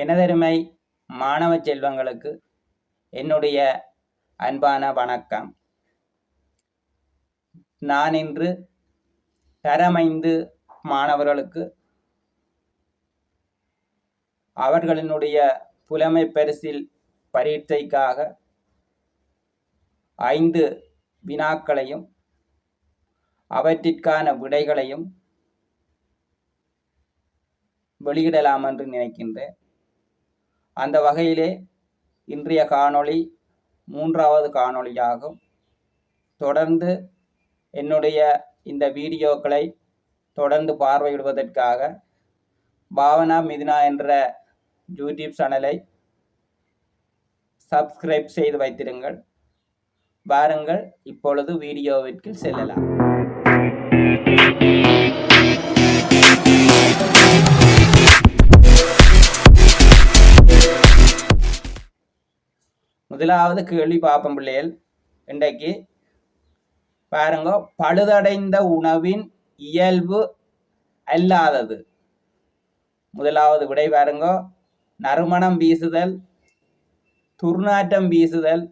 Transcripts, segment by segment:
எனதருமை மாணவ செல்வங்களுக்கு என்னுடைய அன்பான வணக்கம். நான் இன்று தரமைந்து மாணவர்களுக்கு அவர்களினுடைய புலமை பரிசில் பரீட்சைக்காக ஐந்து வினாக்களையும் அவற்றிற்கான விடைகளையும் வெளியிடலாம் என்று நினைக்கின்றேன். அந்த வகையிலே இன்றைய காணொளி மூன்றாவது காணொளியாகும். தொடர்ந்து என்னுடைய இந்த வீடியோக்களை தொடர்ந்து பார்வையிடுவதற்காக பாவனா மிதினா என்ற யூடியூப் சேனலை சப்ஸ்கிரைப் செய்து வைத்திருங்கள். வாருங்கள் இப்பொழுது வீடியோவிற்கு செல்லலாம். முதலாவது கேள்வி பார்ப்போம் பிள்ளைகள். இன்றைக்கு பாருங்க பழுதடைந்த உணவின் இயல்பு அல்லாதது. முதலாவது விடை பாருங்க நறுமணம் வீசுதல் துர்நாற்றம் வீசுதல்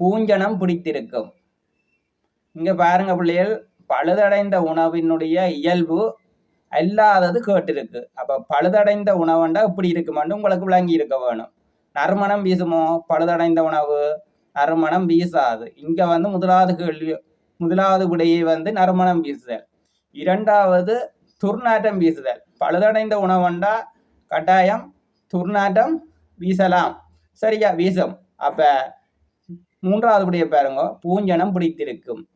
பூஞ்சனம் பிடித்திருக்கும். இங்க பாருங்க பிள்ளைகள் பழுதடைந்த உணவினுடைய இயல்பு அல்லாதது கேட்டிருக்கு. அப்ப பழுதடைந்த உணவுண்டா இப்படி இருக்குமான்னு உங்களுக்கு விளங்கி இருக்க வேணும். நறுமணம் வீசுமோ? பழுதடைந்த உணவு நறுமணம் வீசாது. இங்க வந்து முதலாவது கேள்வி முதலாவது விடையை வந்து நறுமணம் வீசுதல். இரண்டாவது துர்நாற்றம் வீசுதல். பழுதடைந்த உணவுண்டா கட்டாயம் துர்நாற்றம் வீசலாம். சரியா? வீசும். அப்ப மூன்றாவது விடைய பாருங்க. பூஞ்சனம் பிடித்திருக்கும்.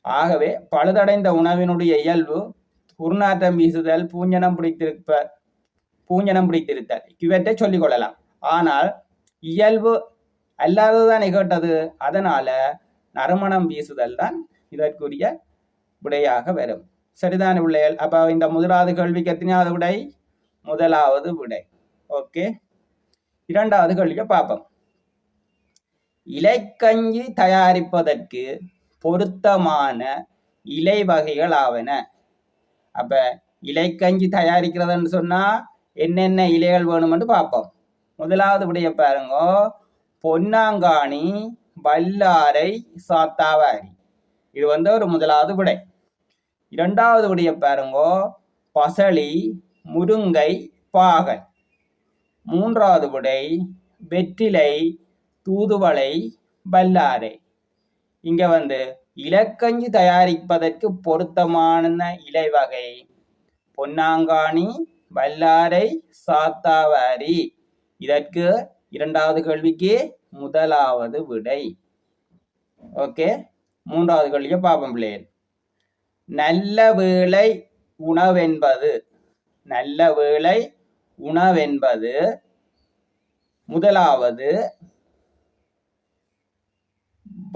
ஆகவே பழுதடைந்த உணவினுடைய இயல்பு துர்நாற்றம் வீசுதல் பூஞ்சனம் பிடித்திருப்ப பூஞ்சனம் பிடித்திருத்தல். இவற்றை சொல்லிக் கொள்ளலாம். ஆனால் இயல்பு அல்லாததுதான் கேட்டது. அதனால நறுமணம் வீசுதல் தான் இதற்குரிய விடையாக வரும். சரிதான பிள்ளைகள்? அப்போ இந்த முதலாவது கேள்விக்கு எத்தனையாவது விடை? முதலாவது விடை. ஓகே. இரண்டாவது கேள்வியை பார்ப்போம். இலைக்கஞ்சி தயாரிப்பதற்கு பொருத்தமான இலை வகைகள் ஆவன. அப்ப இலைக்கஞ்சி தயாரிக்கிறதுன்னு சொன்னா என்னென்ன இலைகள் வேணும்னு பார்ப்போம். முதலாவது விடைய பாருங்க. பொன்னாங்காணி வல்லாரை சாத்தாவாரி. இது வந்து ஒரு முதலாவது விடை. இரண்டாவது விடைய பாருங்க. பசளி முருங்கை பாகல். மூன்றாவது விடை வெற்றிலை தூதுவளை வல்லாரை. இங்க வந்து இலக்கஞ்சி தயாரிப்பதற்கு பொருத்தமான இலை வகை. பொன்னாங்காணி வல்லாரை சாத்தாவாரி. இதற்கு இரண்டாவது கேள்விக்கு முதலாவது விடை. ஓகே மூன்றாவது கேள்வியை பாப்பம் பிள்ளைகள் நல்ல வேளை உணவென்பது. நல்ல வேளை உணவென்பது. முதலாவது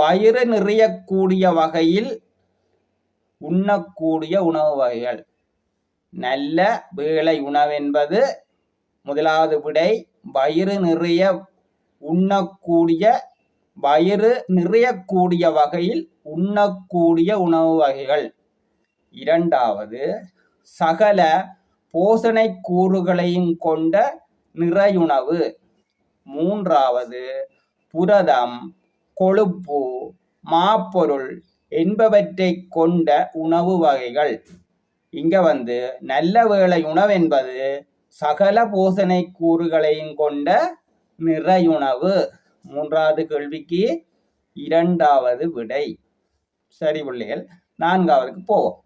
வயிறு நிறையக்கூடிய வகையில் உண்ணக்கூடிய உணவு வகைகள். நல்ல வேளை உணவென்பது முதலாவது விடை வயிறு நிறைய உண்ணக்கூடிய வயிறு நிறையக்கூடிய வகையில் உண்ணக்கூடிய உணவு வகைகள். இரண்டாவது சகல போசனை கூறுகளையும் கொண்ட நிறையுணவு. மூன்றாவது புரதம் கொழுப்பு மாப்பொருள் என்பவற்றை கொண்ட உணவு வகைகள். இங்க வந்து நல்ல வேளை உணவு என்பது சகல போசனை கூறுகளையும் கொண்ட நிறையுணவு. மூன்றாவது கேள்விக்கு இரண்டாவது விடை. சரி பிள்ளைகள் நான்காவதுக்கு போவோம்.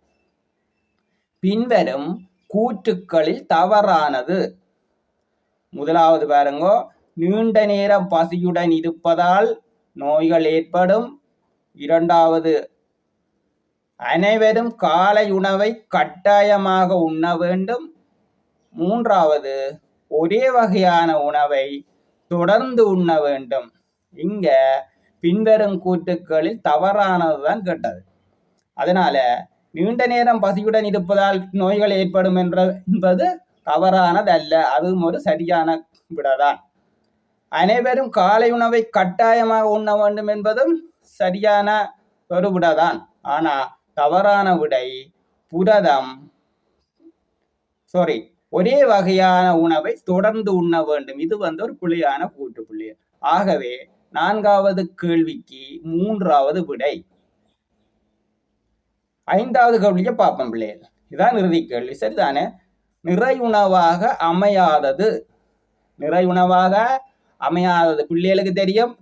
பின்வரும் கூற்றுக்களில் தவறானது. முதலாவது பாருங்கோ நீண்ட நேரம் பசியுடன் இருப்பதால் நோய்கள் ஏற்படும். இரண்டாவது அனைவரும் காலை உணவை கட்டாயமாக உண்ண வேண்டும். மூன்றாவது ஒரே வகையான உணவை தொடர்ந்து உண்ண வேண்டும். இங்க பின்வரும் கூட்டுக்களில் தவறானதுதான் கேட்டது. அதனால நீண்ட நேரம் பசியுடன் இருப்பதால் நோய்கள் ஏற்படும் என்ற என்பது தவறானதல்ல அதுவும் ஒரு சரியான விடதான். அனைவரும் காலை உணவை கட்டாயமாக உண்ண வேண்டும் என்பதும் சரியான ஒரு விடதான். ஆனா தவறான விடை புரதம் சாரி ஒரே வகையான உணவை தொடர்ந்து உண்ண வேண்டும். இது வந்து ஒரு புள்ளியான கூட்டு புள்ளி ஆகவே நான்காவது கேள்விக்கு மூன்றாவது விடை. ஐந்தாவது கேள்வியை பார்ப்போம் பிள்ளைகள் இதான் இறுதி கேள்வி. சரிதானே? நிறை உணவாக அமையாதது. நிறை உணவாக அமையாதது. பிள்ளைகளுக்கு தெரியும்?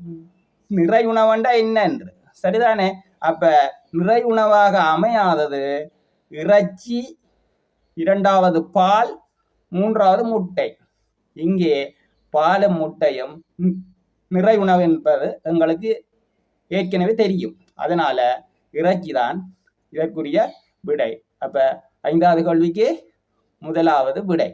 நிறை உணவண்டா என்னன்று. சரிதானே? அப்ப நிறை உணவாக அமையாதது இறைச்சி இரண்டாவது பால் மூன்றாவது முட்டை. இங்கே பால முட்டையும் நிறை உணவு என்பது எங்களுக்கு ஏற்கனவே தெரியும். அதனால இறைச்சி தான் இதற்குரிய விடை. அப்ப ஐந்தாவது கேள்விக்கு முதலாவது விடை.